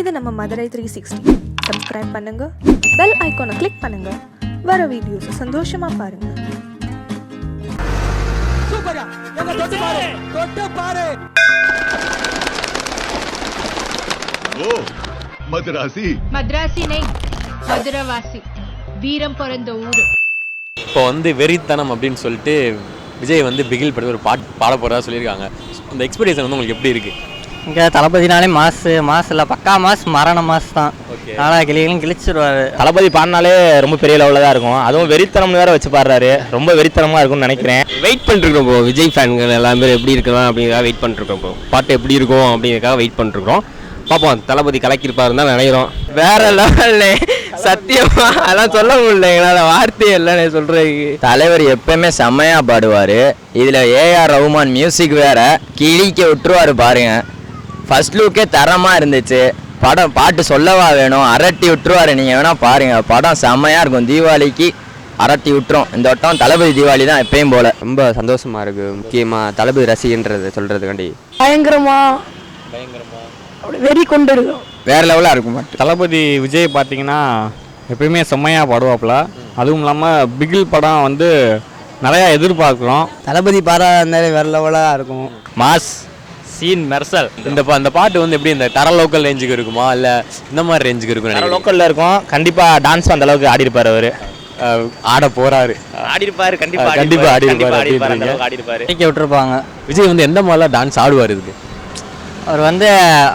இது நம்ம Madurai three sixty subscribe பண்ணுங்க. பெல் ஐக்கானை கிளிக் பண்ணுங்க. வர வீடியோஸ் சந்தோஷமா பாருங்க. சூப்பரா. ஓ மதுராசி. மத்ராசி நெய். மதுரவாசி. வீரம் பிறந்த ஊர். இப்போ வந்து வெறித்தனம் அப்படின்னு சொல்லிட்டு விஜய் வந்து பிகில் படத்தில் ஒரு பாட் பாட போகிறதா சொல்லியிருக்காங்க. அந்த எக்ஸ்பீரியன்ஸ் வந்து உங்களுக்கு எப்படி இருக்குது இங்கே தளபதினாலே மாசு மாசு இல்லை பக்கா மாஸ் மரண மாஸ் தான். நாளா கிளிகளும் கிழிச்சிருவாரு. தளபதி பாடினாலே ரொம்ப பெரிய லெவலில் தான் இருக்கும். அதுவும் வெறித்தனம் வேற வச்சு பாடுறாரு. ரொம்ப வெறித்தனமாக இருக்கும்னு நினைக்கிறேன். வெயிட் பண்ணிருக்கோம் ப்ரோ விஜய் ஃபேன்கள் எல்லா பேரும் எப்படி இருக்கலாம் அப்படிங்கிறத வெயிட் பண்ணிருக்கோம் ப்ரோ பாட்டு எப்படி இருக்கும் அப்படிங்கிறதுக்காக வெயிட் பண்ணிருக்கோம் பார்ப்போம். தளபதி கலக்கிருப்பாருன்னு தான் நினைக்கிறோம். வேற லெவல்ல சத்தியமா அதெல்லாம் சொல்ல முடியல. எங்களால் வார்த்தையே இல்லைன்னு சொல்றதுக்கு. தலைவர் எப்பயுமே செம்மையா பாடுவார். இதில் ஏஆர் ரகுமான் மியூசிக் வேற கிழிக்க விட்டுருவாரு பாருங்க. ஃபர்ஸ்ட் லுக்கே தரமாக இருந்துச்சு. படம் பாட்டு சொல்லவா வேணும்? அரட்டி விட்டுருவாரு. நீங்கள் வேணா பாருங்க. படம் செம்மையா இருக்கும். தீபாவளிக்கு அரட்டி விட்டுரும். இந்த வட்டம் தளபதி தீபாவளி தான் எப்பயும் போல. ரொம்ப சந்தோஷமா இருக்கு. முக்கியமாக தளபதி ரசிகன்றது சொல்றதுக்காண்டி. பயங்கரமா. அப்படி வெறி கொண்டு இருக்கும் வேற லெவலாக இருக்கும் தளபதி விஜய் பார்த்தீங்கன்னா எப்பயுமே செம்மையாக பாடுவாப்புல. அதுவும் இல்லாமல் பிகில் படம் வந்து நிறையா எதிர்பார்க்குறோம். தளபதி பாரா இருந்தாலே வேற லெவலாக இருக்கும். மாஸ். சீன் மெர்சல் இந்த பா- அந்த பாட்டு வந்து எப்படி இந்த தர லோக்கல் ரேஞ்சுக்கு இருக்குமா? இல்லை இந்த மாதிரி ரேஞ்சுக்கு இருக்கும் நினைக்கிறேன் லோக்கலில் இருக்கும். கண்டிப்பாக டான்ஸ் அந்த அளவுக்கு ஆடி இருப்பார் அவர். ஆட போறாரு. ஆடி இருப்பாரு கண்டிப்பா கண்டிப்பா ஆடி இருப்பாரு அப்படின்றீங்க. ஆடி இருப்பாரு ஜெயிக்க விட்டுருப்பாங்க. விஜய் வந்து எந்த மாதிரிலாம் டான்ஸ் ஆடுவார் இதுக்கு? அவர் வந்து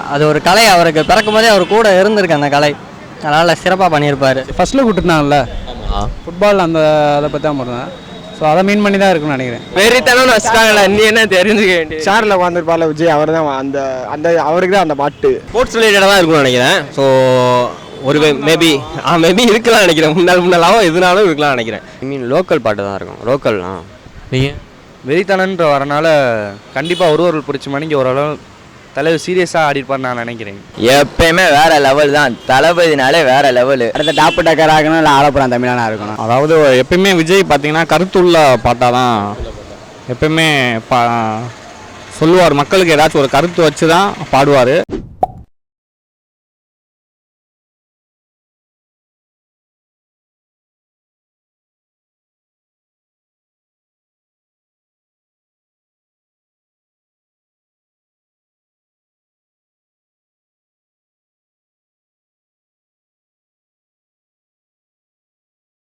அது ஒரு கலை. அவருக்கு பிறக்கும் போதே அவர் கூட இருந்திருக்கு அந்த கலை. அதனால் சிறப்பாக பண்ணியிருப்பாரு. ஃபர்ஸ்ட்ல விட்டுருந்தாங்கல்ல ஆமாம் ஃபுட்பால் அந்த அதை பற்றி தான் போடுறேன் ஸோ அதை மீன் பண்ணி தான் இருக்கும்னு நினைக்கிறேன். வெறித்தனம் வச்சுட்டாங்களா நீ என்ன தெரிஞ்சுக்க வேண்டிய சேர்ல உட்காந்துருப்பால விஜய் அவர் தான் அந்த அந்த அவருக்கு தான் அந்த பாட்டு. ஸ்போர்ட்ஸ் ரிலேட்டடாக தான் இருக்கும்னு நினைக்கிறேன். ஸோ ஒரு மேபி ஆ மேபி இருக்கலாம் நினைக்கிறேன். முன்னாள் முன்னாலும் எதுனாலும் இருக்கலாம் நினைக்கிறேன். ஐ மீன் லோக்கல் பாட்டு தான் இருக்கும். லோக்கல் ஆ நீங்கள் வெறித்தனன்ற வரனால கண்டிப்பாக ஒரு ஒரு பிடிச்ச மணிக்கு ஓரளவு தலைவர் சீரியஸாக ஆடிருப்பார் நான் நினைக்கிறேன். எப்பயுமே வேற லெவல் தான். தளபதினாலே வேற லெவல் அடுத்த டாப்பு டக்கர் ஆகணும் இல்லை ஆலப்புறம் தமிழானா இருக்கணும். அதாவது எப்பயுமே விஜய் பார்த்தீங்கன்னா கருத்துள்ள பாட்டாக தான் எப்பயுமே பா சொல்லுவார். மக்களுக்கு ஏதாச்சும் ஒரு கருத்து வச்சு தான் பாடுவார்.